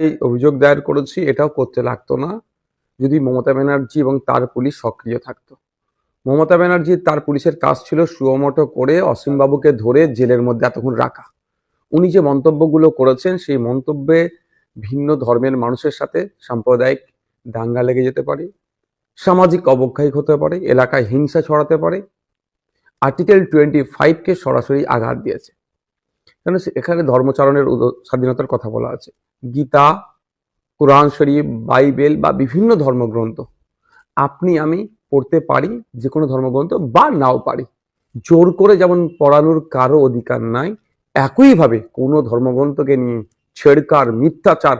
এই অভিযোগ দায়ের করেছি, এটাও করতে লাগতো না। যদি মমতা ব্যানার্জি এবং তার পুলিশ সক্রিয় থাকতো। মমতা ব্যানার্জি তার পুলিশের কাজ ছিল সুয়মটো করে অসীমবাবুকে ধরে জেলের মধ্যে এতক্ষণ রাখা। উনি যে মন্তব্যগুলো করেছেন, সেই মন্তব্যে ভিন্ন ধর্মের মানুষের সাথে সাম্প্রদায়িক দাঙ্গা লেগে যেতে পারে, সামাজিক অবক্ষয় হতে পারে, এলাকায় হিংসা ছড়াতে পারে। আর্টিকেল টোয়েন্টি ফাইভকে সরাসরি আঘাত দিয়েছে। কেন এখানে ধর্মচারণের স্বাধীনতার কথা বলা আছে। গীতা, কোরআন শরীফ, বাইবেল বা বিভিন্ন ধর্মগ্রন্থ। আপনি, আমি পড়তে পারি যে কোনো ধর্মগ্রন্থ বা নাও পারি। জোর করে যেমন পড়ানোর কারও অধিকার নাই, একইভাবে কোনো ধর্মগ্রন্থকে নিয়ে ছেড়কার, মিথ্যাচার,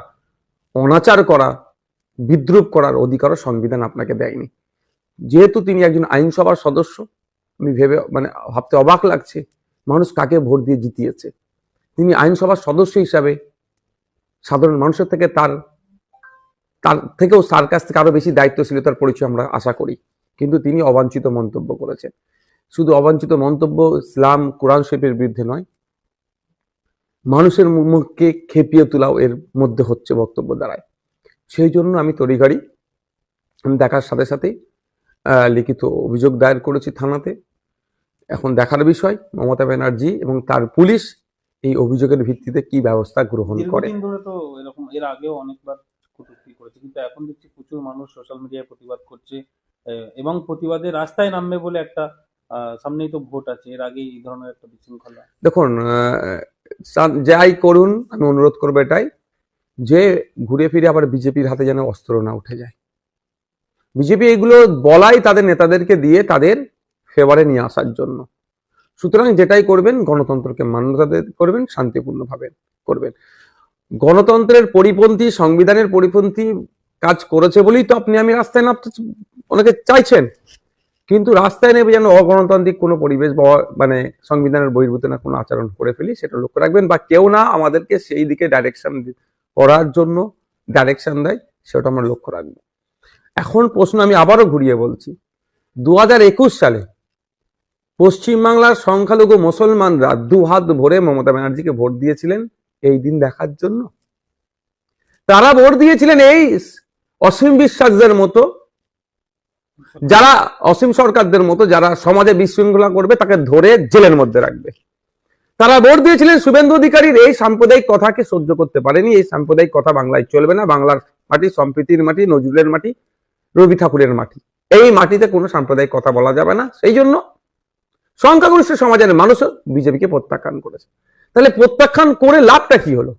অনাচার করা, বিদ্রুপ করার অধিকারও সংবিধান আপনাকে দেয়নি। যেহেতু তিনি একজন আইনসভার সদস্য, আমি ভেবে মানে ভাবতে অবাক লাগছে, মানুষ কাকে ভোট দিয়ে জিতিয়েছে? তিনি আইনসভার সদস্য হিসাবে সাধারণ মানুষের থেকে তার তার থেকেও তার কাছ থেকে আরও বেশি দায়িত্বশীলতার পরিচয় আমরা আশা করি। কিন্তু তিনি অবাঞ্ছিত মন্তব্য করেছেন। শুধু অবাঞ্ছিত মন্তব্য ইসলাম, কোরআন শরীফের বিরুদ্ধে নয়, মানুষের মুখকে খেপিয়ে তোলাও এর মধ্যে হচ্ছে বক্তব্য দ্বারায় সেই জন্য আমি তড়িঘড়ি, আমি দেখার সাথে সাথেই লিখিত অভিযোগ দায়ের করেছি থানাতে। এখন দেখার বিষয়, মমতা ব্যানার্জি এবং তার পুলিশ এই অভিযোগের ভিত্তিতে কি ব্যবস্থা গ্রহণ করে। এর আগেও অনেকবার কটূক্তি করেছে। কিন্তু এখন দেখছি প্রচুর মানুষ সোশ্যাল মিডিয়ায় প্রতিবাদ করছে এবং প্রতিবাদে রাস্তায় নামবে বলে একটা সামনেই তো ভোট আছে। এর আগেই এই ধরনের একটা বিশৃঙ্খলা। দেখুন যাই করুন, আমি অনুরোধ করব এটাই, যে ঘুরে ফিরে আবার বিজেপির হাতে যেন অস্ত্র না উঠে যায়। বিজেপি এগুলো বলাই তাদের নেতাদেরকে দিয়ে তাদের ফেভারে নিয়ে আসার জন্য। সুতরাং যেটাই করবেন, গণতন্ত্রকে মান্যতা করবেন, শান্তিপূর্ণভাবে করবেন। গণতন্ত্রের পরিপন্থী, সংবিধানের পরিপন্থী কাজ করেছে বলেই তো আপনি, আমি রাস্তায় নামতে অনেকে চাইছেন। কিন্তু রাস্তায় নেবে যেন অগণতান্ত্রিক কোনো পরিবেশ বা মানে সংবিধানের বহির্ভূত না কোনো আচরণ করে ফেলি, সেটা লক্ষ্য রাখবেন বা কেউ না আমাদেরকে সেই দিকে ডাইরেকশন করার জন্য ডাইরেকশন দেয়, সেটা আমরা লক্ষ্য রাখব। এখন প্রশ্ন আমি আবারও ঘুরিয়ে বলছি। দু হাজার একুশ সালে পশ্চিমবাংলার সংখ্যালঘু মুসলমানরা দু হাত ভরে মমতা ব্যানার্জিকে ভোট দিয়েছিলেন। এই দিন দেখার জন্য। তারা ভোট দিয়েছিলেন এই অসীম বিশ্বাসদের মতো, যারা অসীম সরকারদের মতো, যারা সমাজে বিশৃঙ্খলা করবে, তাকে ধরে জেলের মধ্যে রাখবে। তারা ভোট দিয়েছিলেন শুভেন্দু অধিকারীর, এই সাম্প্রদায়িক কথাকে সহ্য করতে পারেনি, এই সাম্প্রদায়িক কথা বাংলায় চলবে না, বাংলার মাটি সম্প্রীতির মাটি, নজরুলের মাটি, রবি ঠাকুরের মাটি। এই মাটিতে কোনো সাম্প্রদায়িক কথা বলা যাবে না। সেই জন্য সংখ্যাগরিষ্ঠ সমাজের মানুষও বিজেপিকে প্রত্যাখ্যান করেছে। তাহলে প্রত্যাখ্যান করে লাভটা কি হলো?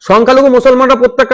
সংখ্যালঘু মুসলমানরা প্রত্যাখ্যান